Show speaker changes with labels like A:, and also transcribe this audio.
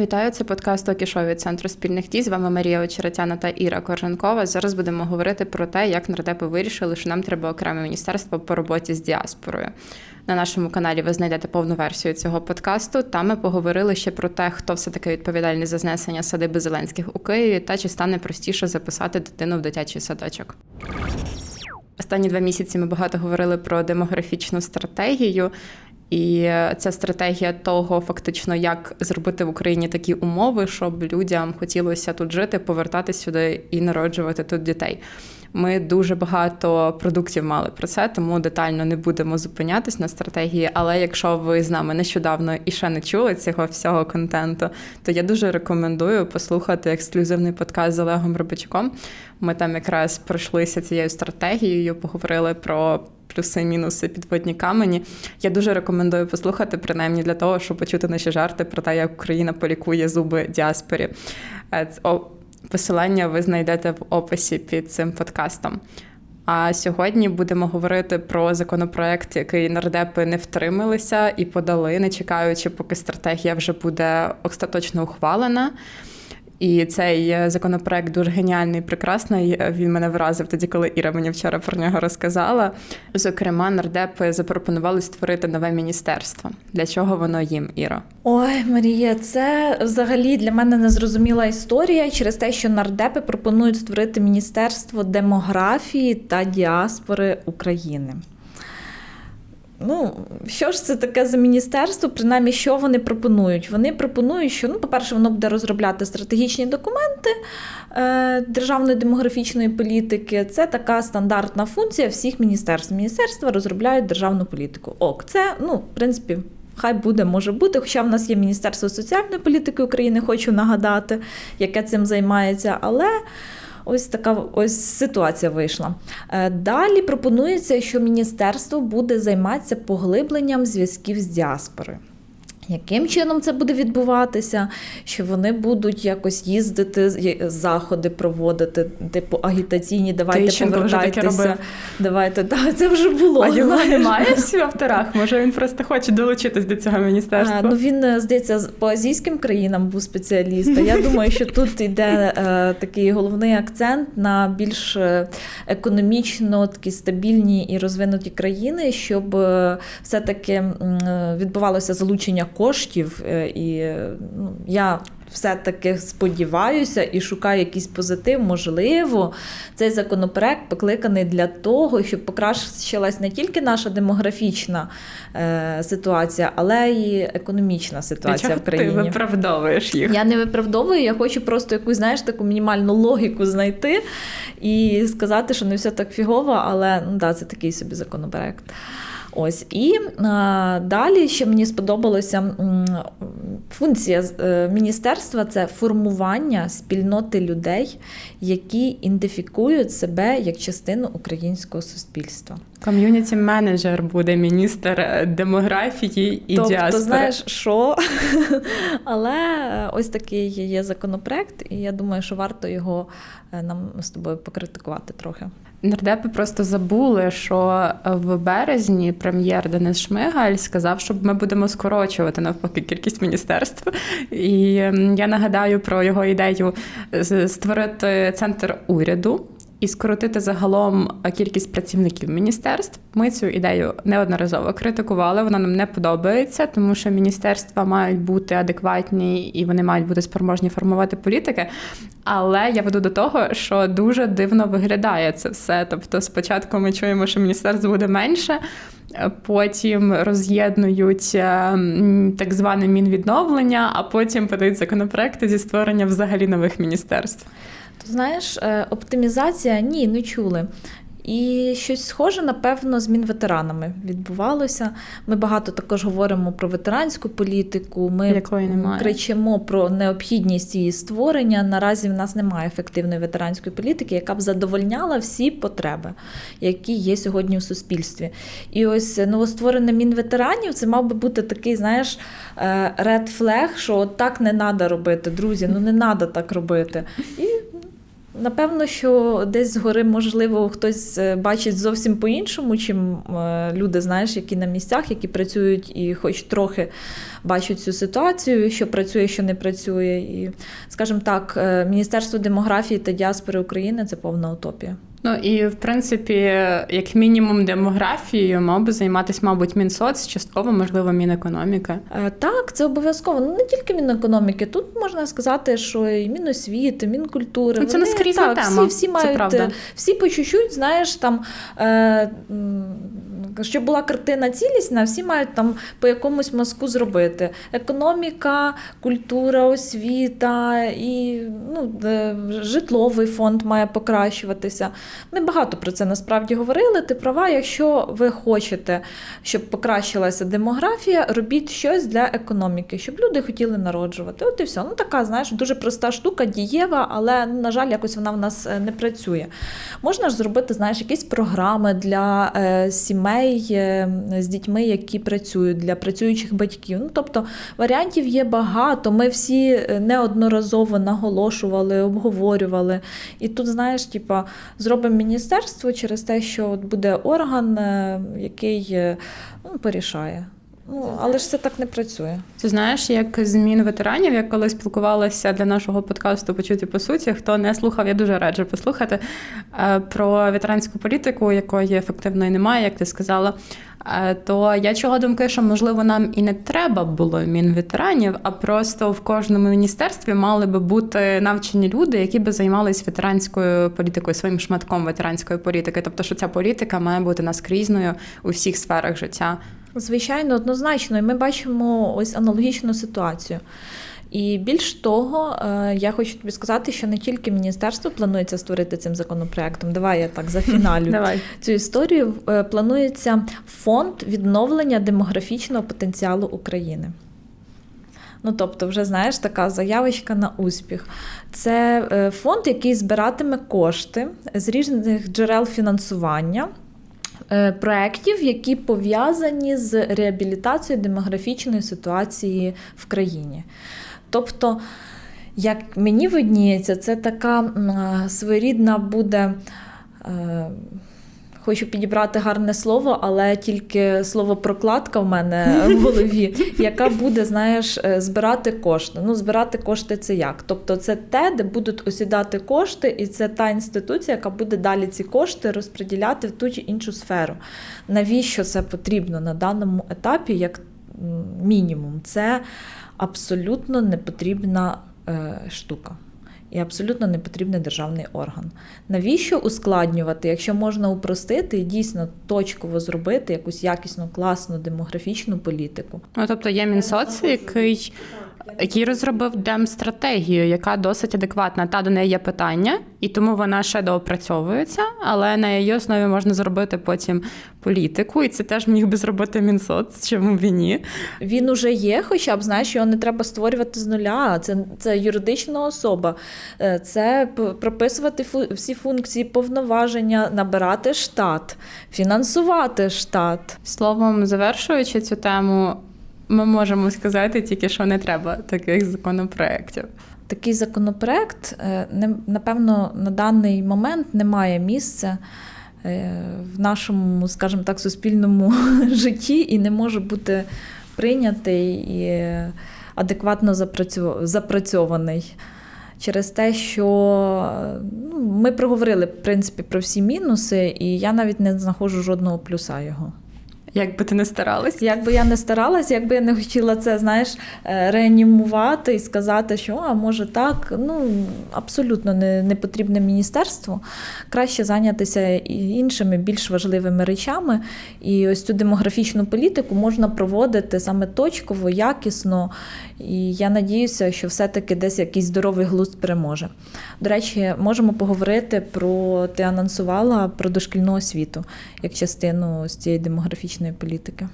A: Вітаю, це подкаст «Токішо» від центру спільних дій. З вами Марія Очеретяна та Іра Корженкова. Зараз будемо говорити про те, як нардепи вирішили, що нам треба окреме міністерство по роботі з діаспорою. На нашому каналі ви знайдете повну версію цього подкасту. Там ми поговорили ще про те, хто все таки відповідальний за знесення садиби Зеленських у Києві, та чи стане простіше записати дитину в дитячий садочок. Останні два місяці ми багато говорили про демографічну стратегію. І ця стратегія того, фактично, як зробити в Україні такі умови, щоб людям хотілося тут жити, повертатися сюди і народжувати тут дітей. Ми дуже багато продуктів мали про це, тому детально не будемо зупинятись на стратегії. Але якщо ви з нами нещодавно і ще не чули цього всього контенту, то я дуже рекомендую послухати ексклюзивний подкаст з Олегом Рибачуком. Ми там якраз пройшлися цією стратегією, поговорили про. Плюси, мінуси, підводні камені. Я дуже рекомендую послухати, принаймні для того, щоб почути наші жарти про те, як Україна полікує зуби діаспорі. Е, Посилання ви знайдете в описі під цим подкастом. А сьогодні будемо говорити про законопроект, який нардепи не втрималися і подали, не чекаючи, поки стратегія вже буде остаточно ухвалена. І цей е, законопроект дуже геніальний, прекрасний. Він мене вразив тоді, коли Іра мені вчора про нього розказала. Зокрема, нардепи запропонували створити нове міністерство. Для чого воно їм, Іра?
B: Ой, Марія, це взагалі для мене незрозуміла історія через те, що нардепи пропонують створити міністерство демографії та діаспори України. Ну, що ж це таке за міністерство? Принаймні, що вони пропонують? Вони пропонують, що, ну, по-перше, воно буде розробляти стратегічні документи е, державної демографічної політики. Це така стандартна функція всіх міністерств. Міністерства розробляють державну політику. Ок, це, ну, в принципі. Хай буде, може бути, хоча в нас є Міністерство соціальної політики України, хочу нагадати, яке цим займається. Але Ось така ось ситуація вийшла. Е, далі пропонується, що міністерство буде займатися поглибленням зв'язків з діаспорою. Яким чином це буде відбуватися? Що вони будуть якось їздити, заходи проводити, типу агітаційні, давайте
A: Ти
B: повертайтеся. Давайте, так, це вже було.
A: А його немає в авторах. Може він просто хоче долучитись до цього міністерства?
B: А, ну він е, здається по азійським країнам був спеціаліст. Я думаю, що тут йде е, такий головний акцент на більш е, економічно такі стабільні і розвинуті країни, щоб е, все таки відбувалося залучення коштів. Е, і ну, я все-таки сподіваюся і шукаю якийсь позитив. Можливо, цей законопроект покликаний для того, щоб покращилась не тільки наша демографічна е, ситуація, але й економічна ситуація в країні.
A: Ти виправдовуєш їх.
B: Я не виправдовую, я хочу просто якусь, знаєш, таку мінімальну логіку знайти і сказати, що не все так фігово, але ну да, це такий собі законопроект. Ось і а, далі ще мені сподобалося функція е, міністерства це формування спільноти людей, які ідентифікують себе як частину українського суспільства.
A: Ком'юніті менеджер буде міністр е, демографії і
B: тобто,
A: діаспори.
B: знаєш, що? Але ось такий є законопроект, і я думаю, що варто його е, нам з тобою покритикувати трохи.
A: Нардепи просто забули, що в березні прем'єр Денис Шмигаль сказав, що ми будемо скорочувати навпаки кількість міністерств. І я нагадаю про його ідею створити центр уряду і скоротити загалом кількість працівників міністерств. Ми цю ідею неодноразово критикували. Вона нам не подобається, тому що міністерства мають бути адекватні і вони мають бути спроможні формувати політики. Але я веду до того, що дуже дивно виглядає це все. Тобто, спочатку ми чуємо, що міністерств буде менше. Потім роз'єднують так зване мінвідновлення, а потім подають законопроекти зі створення взагалі нових міністерств.
B: Знаєш, е, оптимізація ні, не чули. І щось схоже, напевно, з мінветеранами відбувалося. Ми багато також говоримо про ветеранську політику. Ми
A: Якої немає.
B: кричимо про необхідність її створення. Наразі в нас немає ефективної ветеранської політики, яка б задовольняла всі потреби, які є сьогодні у суспільстві. І ось новостворене мінветеранів це мав би бути такий, знаєш, ред флег, що так не треба робити, друзі. Ну не треба так робити. І Напевно, що десь згори, можливо, хтось е, бачить зовсім по-іншому, чим е, люди, знаєш, які на місцях, які працюють і хоч трохи бачу цю ситуацію, що працює, що не працює. І, скажімо так, е, Міністерство демографії та діаспори України це повна утопія.
A: Ну і в принципі, як мінімум, демографією мав би займатися, мабуть, Мінсоц, частково, можливо, Мінекономіка.
B: Е, Так, це обов'язково. Ну не тільки Мінекономіки. Тут можна сказати, що і Міносвіти, Мінкультури.
A: Ну, це
B: вони,
A: наскрізна
B: так,
A: тема,
B: Всі, всі
A: це
B: мають
A: правда.
B: е, всі по чуть-чуть, знаєш, там. Е, щоб була картина цілісна, всі мають там по якомусь мазку зробити. Економіка, культура, освіта і ну, е, житловий фонд має покращуватися. Ми багато про це насправді говорили. Ти права, якщо ви хочете, щоб покращилася демографія, робіть щось для економіки, щоб люди хотіли народжувати. От і все. Ну така, знаєш, дуже проста штука, дієва, але ну, на жаль, якось вона в нас е, не працює. Можна ж зробити, знаєш, якісь програми для е, сімей е, з дітьми, які працюють, для працюючих батьків. Ну тобто варіантів є багато. Ми всі е, неодноразово наголошували, обговорювали. І тут, знаєш, типа, зробимо міністерство через те, що от буде орган, е, який ну, порішає. Ну, але ж це так не працює.
A: Ти знаєш, як змін ветеранів, я коли спілкувалася для нашого подкасту Почути по суті, хто не слухав, я дуже раджу послухати е, про ветеранську політику, якої ефективної немає, як ти сказала. Е, То я чого думки, що можливо нам і не треба було мінветеранів, а просто в кожному міністерстві мали би бути навчені люди, які би займалися ветеранською політикою, своїм шматком ветеранської політики. Тобто, що ця політика має бути наскрізною у всіх сферах життя.
B: Звичайно, однозначно, і ми бачимо ось аналогічну ситуацію. І більш того, е, я хочу тобі сказати, що не тільки міністерство планується створити цим законопроектом. Давай я так зафіналю
A: Давай.
B: цю історію. Е, Планується фонд відновлення демографічного потенціалу України. Ну, тобто, вже знаєш, така заявочка на успіх. Це е, фонд, який збиратиме кошти з різних джерел фінансування. Е, Проєктів, які пов'язані з реабілітацією демографічної ситуації в країні. Тобто, як мені видніється, це така своєрідна буде. Хочу підібрати гарне слово, але тільки слово прокладка в мене в голові, яка буде, знаєш, е, збирати кошти. Ну, збирати кошти це як? Тобто, це те, де будуть осідати кошти, і це та інституція, яка буде далі ці кошти розподіляти в ту чи іншу сферу. Навіщо це потрібно на даному етапі, як мінімум? Це абсолютно непотрібна е, штука. І абсолютно не потрібний державний орган. Навіщо ускладнювати, якщо можна упростити і дійсно точково зробити якусь якісну, класну демографічну політику?
A: Ну, тобто є Мінсоц, який, який розробив демстратегію, яка досить адекватна. Та до неї є питання, і тому вона ще доопрацьовується, але на її основі можна зробити потім політику, і це теж міг би зробити Мінсоц, чому б і ні.
B: Він уже є, хоча б знаєш, його не треба створювати з нуля. Це, це юридична особа, Е, це прописувати фу- всі функції повноваження, набирати штат, фінансувати штат.
A: Словом, завершуючи цю тему, ми можемо сказати тільки, що не треба таких законопроєктів.
B: Такий законопроект, е, напевно, на даний момент не має місця е, в нашому, скажімо так, суспільному житті і не може бути прийнятий і адекватно запрацьований. Через те, що ну, ми проговорили в принципі про всі мінуси, і я навіть не знаходжу жодного плюса його.
A: Як би ти не старалась.
B: Як би я не старалась, якби я не хотіла це, знаєш, е, реанімувати і сказати, що а може так, ну абсолютно не, не потрібне міністерство. Краще зайнятися іншими більш важливими речами. І ось цю демографічну політику можна проводити саме точково, якісно. І я надіюся, що все-таки десь якийсь здоровий глузд переможе. До речі, можемо поговорити про ти анонсувала про дошкільну освіту як частину ось цієї демографічної політики.